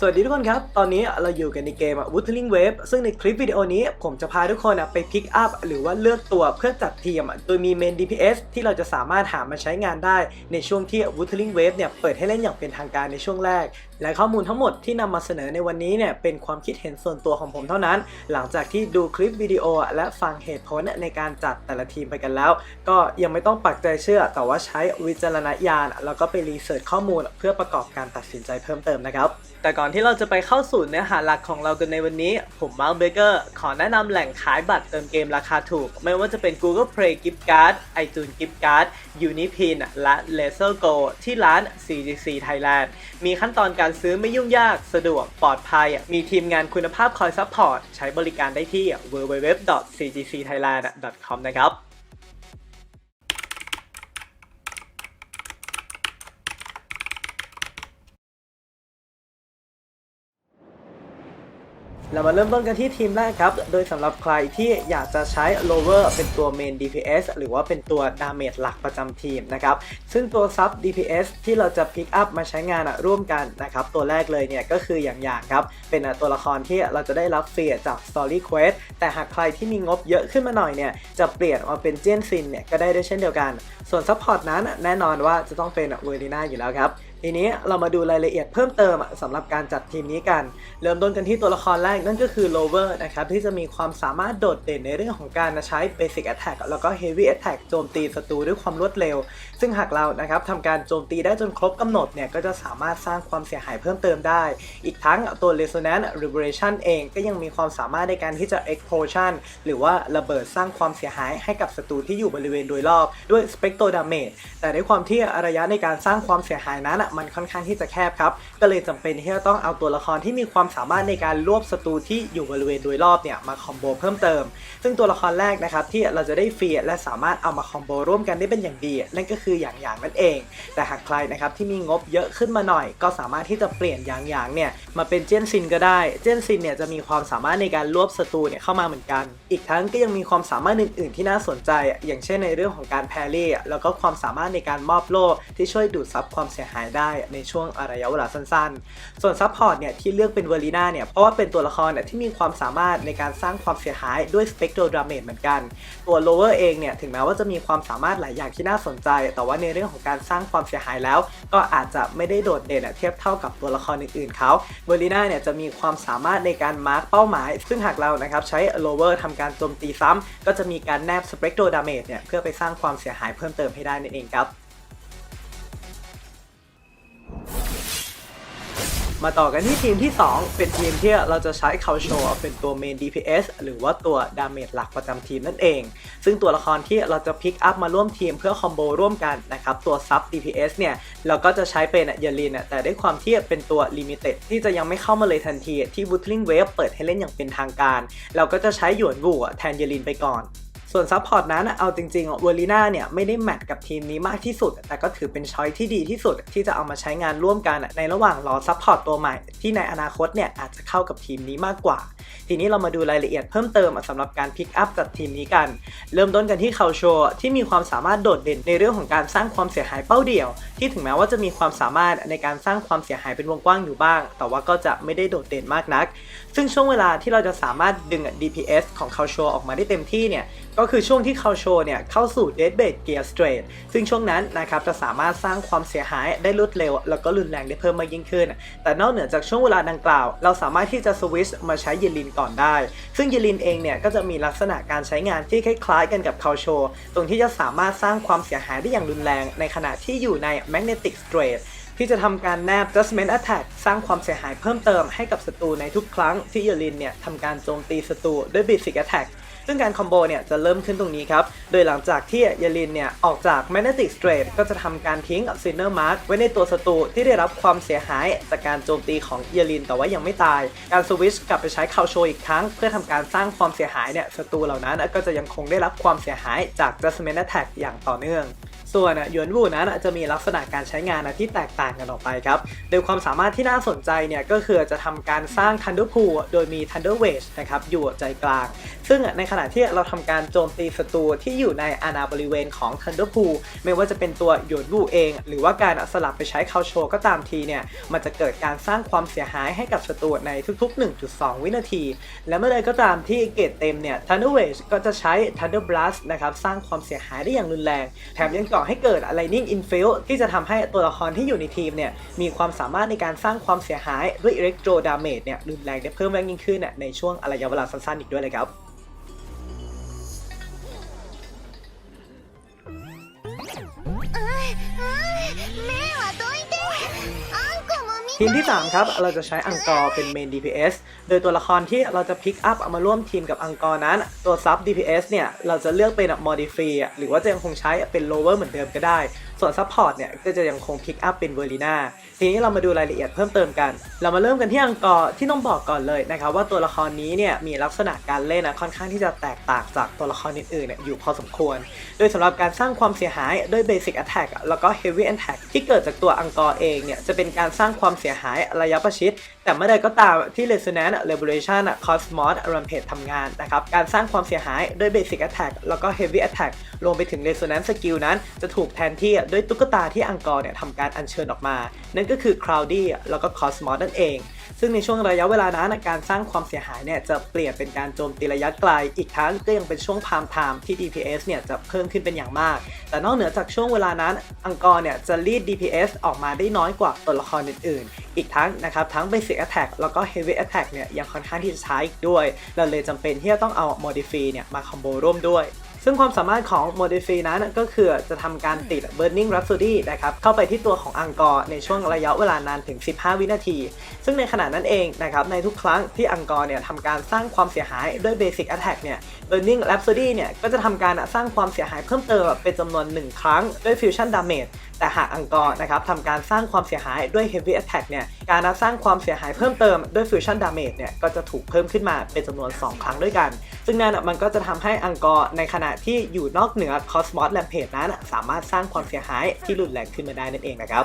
สวัสดีทุกคนครับ ตอนนี้เราอยู่กันในเกม Wuthering Wave ซึ่งในคลิปวิดีโอนี้ผมจะพาทุกคนไปพิกอัพหรือว่าเลือกตัวเพื่อจัดทีม โดยมีเมน DPS ที่เราจะสามารถหามาใช้งานได้ในช่วงที่ Wuthering Wave เนี่ยเปิดให้เล่นอย่างเป็นทางการในช่วงแรก และข้อมูลทั้งหมดที่นำมาเสนอในวันนี้เนี่ยเป็นความคิดเห็นส่วนตัวของผมเท่านั้น หลังจากที่ดูคลิปวิดีโอและฟังเหตุผลในการจัดแต่ละทีมไปกันแล้ว ก็ยังไม่ต้องปักใจเชื่อ แต่ว่าใช้วิจารณญาณ แล้วก็ไปรีเสิร์ชข้อมูลเพื่อประกอบการตัดสินใจเพิ่มเติมนะครับ แต่ก่อนที่เราจะไปเข้าสู่เนื้อหาหลักของเรากันในวันนี้ ผมมาร์คเบเกอร์ขอแนะนำแหล่งขายบัตรเติมเกมราคาถูก ไม่ว่าจะเป็น Google Play Gift Card iTunes Gift Card Unipin และ Laser Go ที่ร้าน CGC Thailand มีขั้นตอนการซื้อไม่ยุ่งยาก สะดวก ปลอดภัย มีทีมงานคุณภาพคอยซัพพอร์ต ใช้บริการได้ที่ www.cgcthailand.com นะครับ เรามาเริ่มต้นกันที่ทีมแรกครับ โดยสำหรับใครที่อยากจะใช้ lower เป็นตัว main DPS หรือว่าเป็นตัว damage หลักประจำทีมนะครับ ซึ่งตัว sub DPS ที่เราจะ pick up มาใช้งานร่วมกันนะครับ ตัวแรกเลยเนี่ยก็คืออย่างอย่างครับ เป็นตัวละครที่เราจะได้รับเฟรีจาก story quest แต่หากใครที่มีงบเยอะขึ้นมาหน่อยเนี่ย จะเปลี่ยนมาเป็นเจนซินเนี่ยก็ได้ด้วยเช่นเดียวกัน ส่วน support นั้นแน่นอนว่าจะต้องเป็นเวอร์ดิน่าอยู่แล้วครับ ทีนี้เรามาดูรายละเอียดเพิ่มเติมสำหรับการจัดทีมนี้กัน เริ่มต้นกันที่ตัวละครแรกนั่นก็คือ Lover นะครับที่จะมีความสามารถโดดเด่นในเรื่องของการใช้ Basic Attack แล้วก็ Heavy Attack โจมตีศัตรูด้วยความรวดเร็ว ซึ่งหากเรานะครับทำการโจมตีได้จนครบกำหนดเนี่ยก็จะสามารถสร้างความเสียหายเพิ่มเติมได้ อีกทั้งตัว Resonance Reverberation เองก็ยังมีความสามารถในการที่จะ Explosion หรือว่าระเบิดสร้างความเสียหายให้กับศัตรูที่อยู่บริเวณโดยรอบด้วย Spectro Damage แต่ในความที่ระยะในการสร้างความเสียหายนั้นมันค่อนข้างที่จะแคบครับ ก็เลยจำเป็นที่จะต้องเอาตัวละครที่มีความสามารถในการรวบศัตรูที่อยู่บริเวณโดยรอบเนี่ยมาคอมโบเพิ่มเติม ซึ่งตัวละครแรกนะครับที่เราจะได้ฟรีและสามารถเอามาคอมโบร่วมกันได้เป็นอย่างดี นั่นก็คืออย่างอย่างนั่นเอง แต่หากใครนะครับที่มีงบเยอะขึ้นมาหน่อย ก็สามารถที่จะเปลี่ยนอย่างอย่างเนี่ยมาเป็นเจนซินก็ได้ เจนซินเนี่ยจะมีความสามารถในการรวบศัตรูเนี่ยเข้ามาเหมือนกัน อีกทั้งก็ยังมีความสามารถอื่น ๆ ที่น่าสนใจ อย่างเช่นในเรื่องของการแพรี่แล้วก็ความสามารถในการมอบโล่ที่ช่วยดูดซับความเสียหายได้ในช่วงระยะเวลาสั้นๆ ส่วนซับพอร์ตเนี่ยที่เลือกเป็นเวอร์ลีนาเนี่ยเพราะว่าเป็นตัวละครเนี่ยที่มีความสามารถในการสร้างความเสียหายด้วยสเปกโตรดาเมจเหมือนกัน ตัวโลเวอร์เองเนี่ยถึงแม้ว่าจะมีความสามารถหลายอย่างที่น่าสนใจ แต่ว่าในเรื่องของการสร้างความเสียหายแล้ว ก็อาจจะไม่ได้โดดเด่นเทียบเท่ากับตัวละครอื่นๆเขาเวอร์ลีนาเนี่ยจะมีความสามารถในการมาร์กเป้าหมาย ซึ่งหากเรานะครับใช้โลเวอร์ทำการโจมตีซ้ำก็จะมีการแนบสเปกโตรดาเมจเนี่ยเพื่อไปสร้างความเสียหายเพิ่มเติมให้ได้นั่นเองครับ มาต่อกันที่ทีมที่ 2 เป็นทีมที่เราจะใช้เขาโชว์เป็นตัวเมน DPS หรือว่าตัวดาเมจหลักประจำทีมนั่นเอง ซึ่งตัวละครที่เราจะพิกอัพมาร่วมทีมเพื่อคอมโบร่วมกันนะครับ ตัวซับ DPS เนี่ย เราก็จะใช้เป็นเยลินแต่ด้วยความที่เป็นตัวลิมิเต็ดที่จะยังไม่เข้ามาเลยทันทีที่ w o o t l i n g Wave เปิดให้เล่นอย่างเป็นทางการ เราก็จะใช้หยวนบูแทนเยลินไปก่อน ส่วนซัพพอร์ตนั้นเอาจริงๆเวอร์ลีนาเนี่ยไม่ได้แมทกับทีมนี้มากที่สุด แต่ก็ถือเป็นช้อยที่ดีที่สุดที่จะเอามาใช้งานร่วมกันในระหว่างรอซัพพอร์ตตัวใหม่ ที่ในอนาคตเนี่ยอาจจะเข้ากับทีมนี้มากกว่า ทีนี้เรามาดูรายละเอียดเพิ่มเติมสำหรับการพิกอัพจัดทีมนี้กัน เริ่มต้นกันที่เขาโชที่มีความสามารถโดดเด่นในเรื่องของการสร้างความเสียหายเป้าเดี่ยว ที่ถึงแม้ว่าจะมีความสามารถในการสร้างความเสียหายเป็นวงกว้างอยู่บ้าง แต่ว่าก็จะไม่ได้โดดเด่นมากนัก ซึ่งช่วงเวลาที่เราจะสามารถดึง DPS ของเขาโชว์ออกมาได้เต็มที่เนี่ย ก็คือช่วงที่เขาโชว์เนี่ยเข้าสู่ Dead b a t Gear Straight ซึ่งช่วงนั้นนะครับจะสามารถสร้างความเสียหายได้รวดเร็ว แล้วก็รุนแรงได้เพิ่มมากยิ่งขึ้น แต่นอกเหนือจากช่วงเวลาดังกล่าว เราสามารถที่จะสวิชมาใช้เยลินก่อนได้ ซึ่งเยลินเองเนี่ยก็จะมีลักษณะการใช้งานที่คล้ายๆ กันกับเขาโชว์ตรงที่จะสามารถสร้างความเสียหายได้อย่างรุนแรง ในขณะที่อยู่ใน Magnetic Straight ที่จะทำการแนบ Judgment Attack สร้างความเสียหายเพิ่มเติมให้กับศัตรูในทุกครั้งที่เยลินเนี่ยทำการโจมตีศัตรูด้วย Basic Attack ซึ่งการคอมโบเนี่ยจะเริ่มขึ้นตรงนี้ครับ โดยหลังจากที่เยลินเนี่ยออกจาก Magnetic Straight ก็จะทำการทิ้ง Sinner Mark ไว้ในตัวศัตรูที่ได้รับความเสียหายจากการโจมตีของเยลินแต่ว่ายังไม่ตาย การสวิชกลับไปใช้คาวโชอีกครั้ง เพื่อทำการสร้างความเสียหายเนี่ยศัตรูเหล่านั้นก็จะยังคงได้รับความเสียหายจาก Judgment Attack อย่างต่อเนื่อง ส่วนหยวนวูนั้นจะมีลักษณะการใช้งานที่แตกต่างกันออกไปครับโดยความสามารถที่น่าสนใจเนี่ยก็คือจะทำการสร้างทันเดอร์พูโดยมีทันเดอร์เวชนะครับอยู่ใจกลาง ซึ่งในขณะที่เราทำการโจมตีศัตรูที่อยู่ในอาณาบริเวณของ Thunder Pool ไม่ว่าจะเป็นตัวหยนวูเอง หรือว่าการสลับไปใช้คาโชก็ตามทีเนี่ย มันจะเกิดการสร้างความเสียหายให้กับศัตรูในทุก ๆ 1.2 วินาที และเมื่อใดก็ตามที่เกรดเต็มเนี่ย Thunder Wave ก็จะใช้ Thunder Blast นะครับสร้างความเสียหายได้อย่างรุนแรง แถมยังก่อให้เกิด Lightning Infill ที่จะทำให้ตัวละครที่อยู่ในทีมเนี่ยมีความสามารถในการสร้างความเสียหายด้วย Electro Damage เนี่ยรุนแรงได้เพิ่มมากยิ่งขึ้นในช่วงระยะเวลาสั้นๆอีกด้วยเลยครับ ทีมที่ 3 ครับ เราจะใช้อังกอร์เป็นเมน DPS โดยตัวละครที่เราจะพิกอัพเอามาร่วมทีมกับอังกอร์นั้น ตัวซับ DPS เนี่ย เราจะเลือกเป็น Modify หรือว่าจะยังคงใช้เป็น Lower เหมือนเดิมก็ได้ ส่วนซัพพอร์ตเนี่ยก็จะยังคงพิกอัพเป็นเวอร์ลีนาทีนี้เรามาดูรายละเอียดเพิ่มเติมกัน เรามาเริ่มกันที่อังกอร์ที่ต้องบอกก่อนเลยนะครับว่าตัวละครนี้เนี่ยมีลักษณะการเล่นนะค่อนข้างที่จะแตกต่างจากตัวละครอื่นๆเนี่ยอยู่พอสมควร โดยสำหรับการสร้างความเสียหายด้วย Basic Attack แล้วก็ Heavy Attack ที่เกิดจากตัวอังกอร์เองเนี่ยจะเป็นการสร้างความเสียหายระยะประชิด แต่เมื่อใดก็ตามที่ Resonance Revolution Cosmos Rampage ทำงานนะครับ การสร้างความเสียหายด้วย Basic Attack แล้วก็ Heavy Attack รวมไปถึง Resonance Skill นั้น จะถูกแทนที่ด้วยตุ๊กตาที่อังกอร์เนี่ยทำการอัญเชิญออกมา นั่นก็คือ Cloudy แล้วก็ Cosmos นั่นเอง ซึ่งในช่วงระยะเวลานั้นการสร้างความเสียหายเนี่ยจะเปลี่ยนเป็นการโจมตีระยะไกล อีกทั้งก็ยังเป็นช่วงพามไทม์ที่ DPS เนี่ยจะเพิ่มขึ้นเป็นอย่างมาก แต่นอกเหนือจากช่วงเวลานั้น อังกอร์เนี่ยจะรีด DPS ออกมาได้น้อยกว่าตัวละครอื่นๆ อีกทั้งนะครับทั้ง Basic Attack แล้วก็ Heavy Attack เนี่ยยังค่อนข้างที่จะช้าอีกด้วย เราเลยจำเป็นที่จะต้องเอา Modify เนี่ยมาคอมโบร่วมด้วย ซึ่งความสามารถของโมเดฟีนั้นก็คือจะทำการติด Burning Rhapsody นะครับเข้าไปที่ตัวของอังกอร์ในช่วงระยะเวลานานถึง 15 วินาที ซึ่งในขณะนั้นเองนะครับในทุกครั้งที่อังกอร์เนี่ยทำการสร้างความเสียหายด้วย Basic Attack เนี่ย Burning Rhapsody เนี่ยก็จะทำการสร้างความเสียหายเพิ่มเติมเป็นจำนวน 1 ครั้งด้วย Fusion Damage แต่หากอังกอร์นะครับทำการสร้างความเสียหายด้วย Heavy Attack เนี่ยการสร้างความเสียหายเพิ่มเติมด้วย Fusion Damage เนี่ยก็จะถูกเพิ่มขึ้นมาเป็นจำนวน 2 ครั้งด้วยกัน ซึ่งนั่นนะมันก็จะทำให้อังกอร์ในขณะที่อยู่นอกเหนือ Cosmos Rampage นั้น สามารถสร้างความเสียหายที่รุนแรงขึ้นมาได้นั่นเองนะครับ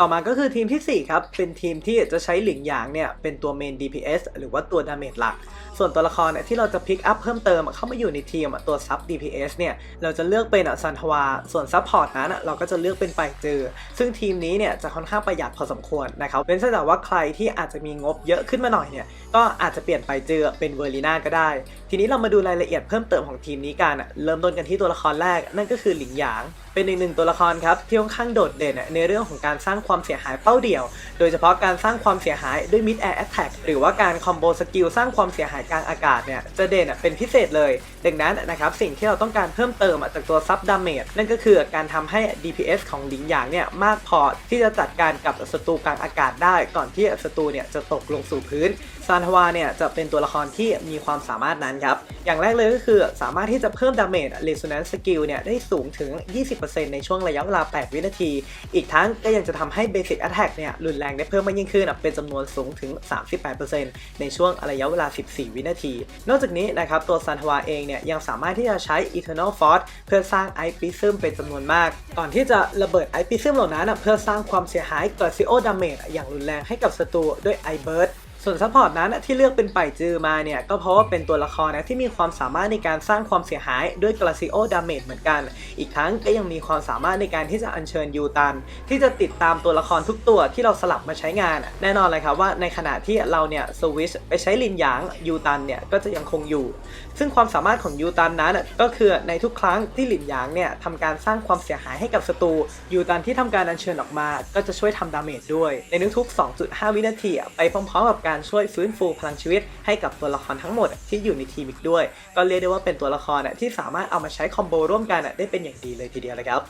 ต่อมาก็คือทีมทีสี่ 4 ครับ เป็นทีมที่จะใช้หลิงหยางเนี่ย เป็นตัวเมน DPS หรือว่าตัวดาเมจหลัก ส่วนตัวละครเนี่ยที่เราจะพิกอัพเพิ่มเติมเข้ามาอยู่ในทีมตัวซับ DPS เนี่ย เราจะเลือกเป็นซันทวา ส่วนซับพอร์ตนั้นเราก็จะเลือกเป็นไปจือซึ่งทีมนี้เนี่ยจะค่อนข้างประหยัดพอสมควรนะครับเป็นแต่ว่าใครที่อาจจะมีงบเยอะขึ้นมาหน่อยเนี่ย ก็อาจจะเปลี่ยนไปเจอเป็นเวอร์ลีนาก็ได้ ทีนี้เรามาดูรายละเอียดเพิ่มเติมของทีมนี้กัน เริ่มต้นกันที่ตัวละครแรก นั่นก็คือหลิงหยาง เป็นอีกหนึ่งตัวละครครับที่ค่อนข้างโดดเด่นในเรื่องของการสร้างความเสียหายเป้าเดี่ยว โดยเฉพาะการสร้างความเสียหายด้วย mid air attack หรือว่าการคอมโบสกิลสร้างความเสียหายกลางอากาศเนี่ยจะเด่นเป็นพิเศษเลย ดังนั้นนะครับสิ่งที่เราต้องการเพิ่มเติมจากตัวซับดาเมจนั่นก็คือการทำให้ DPS ของหลิงหยางเนี่ยมากพอที่จะจัดการกับศัตรูกลางอากาศได้ ก่อนที่ศัตรูเนี่ยจะตกลงสู่พื้น ซานทวาเนี่ยจะเป็นตัวละครที่มีความสามารถนั้นครับ อย่างแรกเลยก็คือสามารถที่จะเพิ่มดาเมจ Resonance Skill เนี่ยได้สูงถึง 20%ในช่วงระยะเวลา 8 วินาที อีกทั้งก็ยังจะทำให้ Basic Attack เนี่ยรุนแรงได้เพิ่มมากยิ่งขึ้นเป็นจำนวนสูงถึง 38%ในช่วงระยะเวลา 14 วินาที นอกจากนี้นะครับตัวซานทวาเองเนี่ยยังสามารถที่จะใช้ Eternal Force เพื่อสร้าง Ice Prism เป็นจำนวนมาก ก่อนที่จะระเบิด Ice Prism เหล่านั้นเพื่อสร้างความเสียหาย Glacio Damage อย่างรุนแรงให้กับศัตรูด้วย Ice Burst ส่วนซัพพอร์ตนั้นที่เลือกเป็นไปจือมาเนี่ย ก็เพราะว่าเป็นตัวละครนะที่มีความสามารถในการสร้างความเสียหายด้วยกราซิโอดาเมจเหมือนกัน อีกทั้งก็ยังมีความสามารถในการที่จะอัญเชิญยูตัน ที่จะติดตามตัวละครทุกตัวที่เราสลับมาใช้งาน แน่นอนเลยครับว่าในขณะที่เราเนี่ยสวิชไปใช้ลินหยางยูตันเนี่ยก็จะยังคงอยู่ ซึ่งความสามารถของยูตันนั้นก็คือในทุกครั้งที่ลินหยางเนี่ยทำการสร้างความเสียหายให้กับศัตรูยูตันที่ทำการอัญเชิญออกมา ก็จะช่วยทำดาเมจด้วย ในทุกๆ2.5 วินาทีไปพร้อมๆกับการช่วยฟื้นฟูพลังชีวิต ให้กับตัวละครทั้งหมดที่อยู่ในทีมอีกด้วย ก็เรียกได้ว่าเป็นตัวละครที่สามารถเอามาใช้คอมโบร่วมกันได้เป็นอย่างดีเลยทีเดียวเลยครับ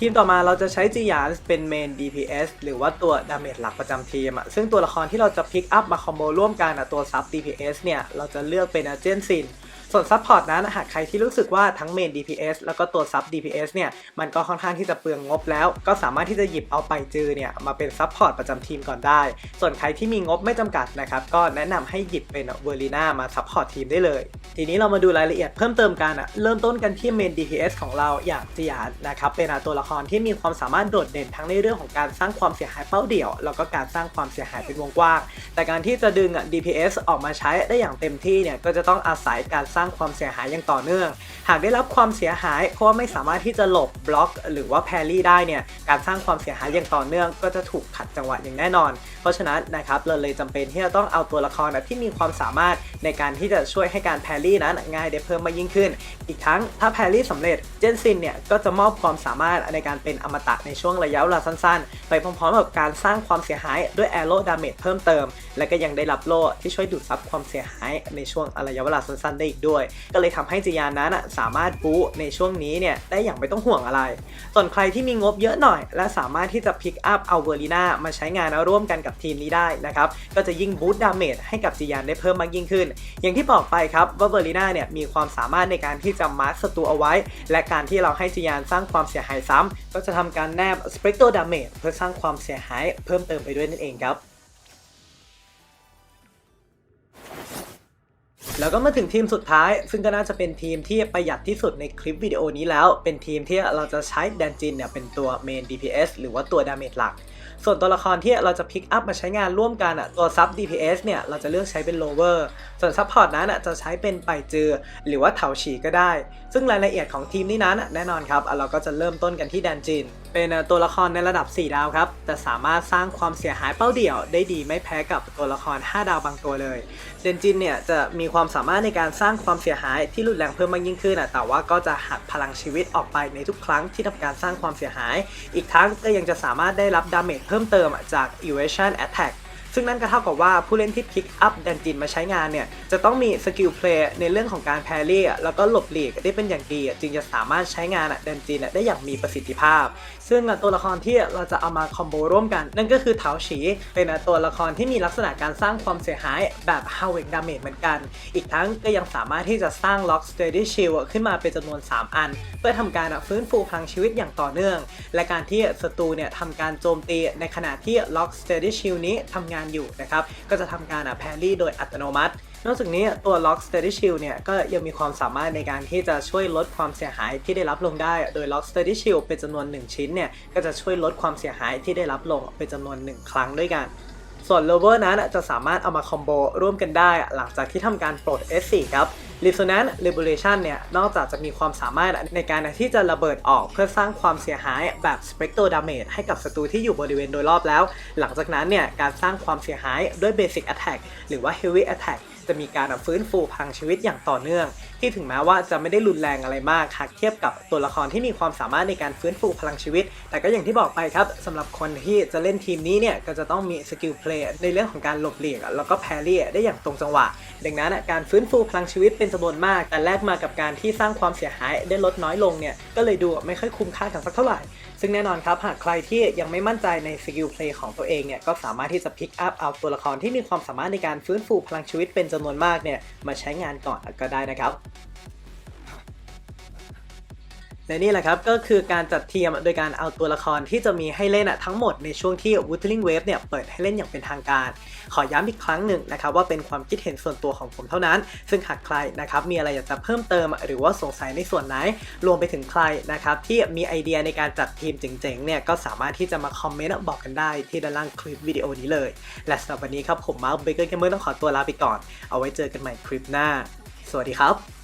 ทีมต่อมาเราจะใช้จียานเป็นเมน DPS หรือว่าตัวดาเมจหลักประจำทีมซึ่งตัวละครที่เราจะพิกอัพมาคอมโบร่วมกันตัวซับ DPS เนี่ยเราจะเลือกเป็นอาเจนซิน ส่วนซัพพอร์ตนั้นหากใครที่รู้สึกว่าทั้งเมน DPS แล้วก็ตัวซับ DPS เนี่ยมันก็ค่อนข้างที่จะเปลืองงบแล้ว ก็สามารถที่จะหยิบเอาไปจือเนี่ยมาเป็นซัพพอร์ตประจำทีมก่อนได้ ส่วนใครที่มีงบไม่จำกัดนะครับก็แนะนำให้หยิบเป็นเวอร์ลีน่ามาซัพพอร์ตทีมได้เลย ทีนี้เรามาดูรายละเอียดเพิ่มเติมกันอะเริ่มต้นกันที่เมน DPS ของเราอย่างจียานนะครับเป็นตัวละครที่มีความสามารถโดดเด่นทั้งในเรื่องของการสร้างความเสียหายเป้าเดี่ยว แล้วก็การสร้างความเสียหายเป็นวงกว้าง แต่การที่จะดึง DPS ออกมาใช้ได้อย่างเต็มที่เนี่ยก็จะต้องอาศัยการสร้างความเสียหายอย่างต่อเนื่อง หากได้รับความเสียหาย เพราะว่าไม่สามารถที่จะหลบบล็อก หรือว่าแพรรี่ได้เนี่ยการสร้างความเสียหายอย่างต่อเนื่องก็จะถูกขัดจังหวะอย่างแน่นอน เพราะฉะนั้นนะครับเราเลยจำเป็นที่จะต้องเอาตัวละครที่มีความสามารถในการที่จะช่วยให้การแพรรี่นั้นง่ายได้เพิ่มมากยิ่งขึ้น อีกทั้งถ้าแพรรี่สำเร็จเจนซินเนี่ยก็จะมอบความสามารถในการเป็นอมตะในช่วงระยะเวลาสั้นๆ ไปพร้อมๆกับการสร้างความเสียหายด้วยแอโร่ดาเมจเพิ่มเติม และก็ยังได้รับโล่ที่ช่วยดูดซับความเสียหายในช่วงระยะเวลาสั้นๆ ได้อีกด้วยก็เลยทำให้จียานนั้นสามารถบู๊ในช่วงนี้เนี่ยได้อย่างไม่ต้องห่วงอะไร ส่วนใครที่มีงบเยอะหน่อย และสามารถที่จะพิกอัพเอาเวอร์ลีนามาใช้งานร่วมกันกับทีมนี้ได้นะครับก็จะยิ่งบูสต์ดาเมจให้กับจียานได้เพิ่มมากยิ่งขึ้น อย่างที่บอกไปครับว่าเวอร์ลีนาเนี่ยมีความสามารถในการที่จะมาร์คศัตรูเอาไว้ และการที่เราให้จียานสร้างความเสียหายซ้ำก็จะทำการแนบสเปกโตดาเมจเพื่อสร้างความเสียหายเพิ่มเติมไปด้วยนั่นเองครับ แล้วก็มาถึงทีมสุดท้าย ซึ่งก็น่าจะเป็นทีมที่ประหยัดที่สุดในคลิปวิดีโอนี้แล้ว เป็นทีมที่เราจะใช้แดนจินเนี่ยเป็นตัวเมน DPS หรือว่าตัวดาเมจหลัก ส่วนตัวละครที่เราจะพิกอัพมาใช้งานร่วมกันอะตัวซับ DPS เนี่ยเราจะเลือกใช้เป็น lower ส่วนซัพพอร์ตนั้นอะจะใช้เป็นไปจือ หรือว่าเถาฉีก็ได้ ซึ่งรายละเอียดของทีมนี้นั้นอะแน่นอนครับเราก็จะเริ่มต้นกันที่แดนจินเป็นตัวละครในระดับ 4 ดาวครับ แต่สามารถสร้างความเสียหายเป้าเดี่ยวได้ดีไม่แพ้กับตัวละคร 5 ดาวบางตัวเลยเดนจินเนี่ยจะมีความสามารถในการสร้างความเสียหายที่รุนแรงเพิ่มมากยิ่งขึ้นน่ะแต่ว่าก็จะหักพลังชีวิตออกไปในทุกครั้งที่ทำการสร้างความเสียหาย อีกทั้งก็ยังจะสามารถได้รับดาเมจเพิ่มเติมจาก evasion attack ซึ่งนั่นก็เท่ากับว่าผู้เล่นที่พิกอัพดันจินมาใช้งานเนี่ย จะต้องมีสกิลเพลย์ในเรื่องของการแพรี่แล้วก็หลบหลีกได้เป็นอย่างดีจึงจะสามารถใช้งานดันจินได้อย่างมีประสิทธิภาพ ซึ่งตัวละครที่เราจะเอามาคอมโบร่วมกัน นั่นก็คือเถาฉีเป็นตัวละครที่มีลักษณะการสร้างความเสียหายแบบ h o w i c Damage เหมือนกัน อีกทั้งก็ยังสามารถที่จะสร้าง Lock Steady Shield ขึ้นมาเป็นจำนวน 3 อัน เพื่อทำการฟื้นฟูพลังชีวิตอย่างต่อเนื่อง และการที่ศัตรูเนี่ยทำการโจมตีในขณะที่ Lock Steady Shield นี้ทำงานอยู่นะครับ ก็จะทำการแพรรี่โดยอัตโนมัติ นอกจากนี้ตัว Lock Steady Shield เนี่ยก็ยังมีความสามารถในการที่จะช่วยลดความเสียหายที่ได้รับลงได้ โดย Lock Steady Shield เป็นจำนวน 1 ชิ้นเนี่ยก็จะช่วยลดความเสียหายที่ได้รับลงเป็นจำนวน 1 ครั้งด้วยกันส่วน Lover นั้นจะสามารถเอามาคอมโบร่วมกันได้หลังจากที่ทำการปลด S4 ครับ Resonance Liberation เนี่ย นอกจากจะมีความสามารถในการที่จะระเบิดออกเพื่อสร้างความเสียหายแบบ Spectral Damage ให้กับศัตรูที่อยู่บริเวณโดยรอบแล้ว หลังจากนั้นเนี่ย การสร้างความเสียหายด้วย Basic Attack หรือว่า Heavy Attack จะมีการฟื้นฟูพลังชีวิตอย่างต่อเนื่อง ที่ถึงแม้ว่าจะไม่ได้รุนแรงอะไรมากหากเทียบกับตัวละครที่มีความสามารถในการฟื้นฟูพลังชีวิต แต่ก็อย่างที่บอกไปครับสำหรับคนที่จะเล่นทีมนี้เนี่ยก็จะต้องมีสกิลเพลย์ในเรื่องของการหลบหลีกแล้วก็แพรรี่ได้อย่างตรงจังหวะ ดังนั้นการฟื้นฟูพลังชีวิตเป็นจำนวนมาก แต่แลกมากับการที่สร้างความเสียหายได้ลดน้อยลงเนี่ยก็เลยดูไม่ค่อยคุ้มค่ากันสักเท่าไหร่ ซึ่งแน่นอนครับหากใครที่ยังไม่มั่นใจในสกิลเพลย์ของตัวเองเนี่ยก็สามารถที่จะพิกอัพเอาตัวละครที่มีความสามารถในการฟื้นฟูพลังชีวิตเป็นจำนวนมากเนี่ยมาใช้งานก่อนก็ได้นะครับและนี่แหละครับก็คือการจัดเทียมโดยการเอาตัวละครที่จะมีให้เล่นทั้งหมดในช่วงที่ Wuthering Wave เนี่ยเปิดให้เล่นอย่างเป็นทางการ ขอย้ำอีกครั้งหนึ่งนะครับว่าเป็นความคิดเห็นส่วนตัวของผมเท่านั้น ซึ่งหากใครนะครับมีอะไรอยากจะเพิ่มเติม หรือว่าสงสัยในส่วนไหน รวมไปถึงใครนะครับที่มีไอเดียในการจัดทีมเจ๋งๆเนี่ยก็สามารถที่จะมาคอมเมนต์บอกกันได้ที่ด้านล่างคลิปวิดีโอนี้เลย และสำหรับวันนี้ครับผมมาร์คเบเกอร์เกมเมอร์ต้องขอตัวลาไปก่อน เอาไว้เจอกันใหม่คลิปหน้า สวัสดีครับ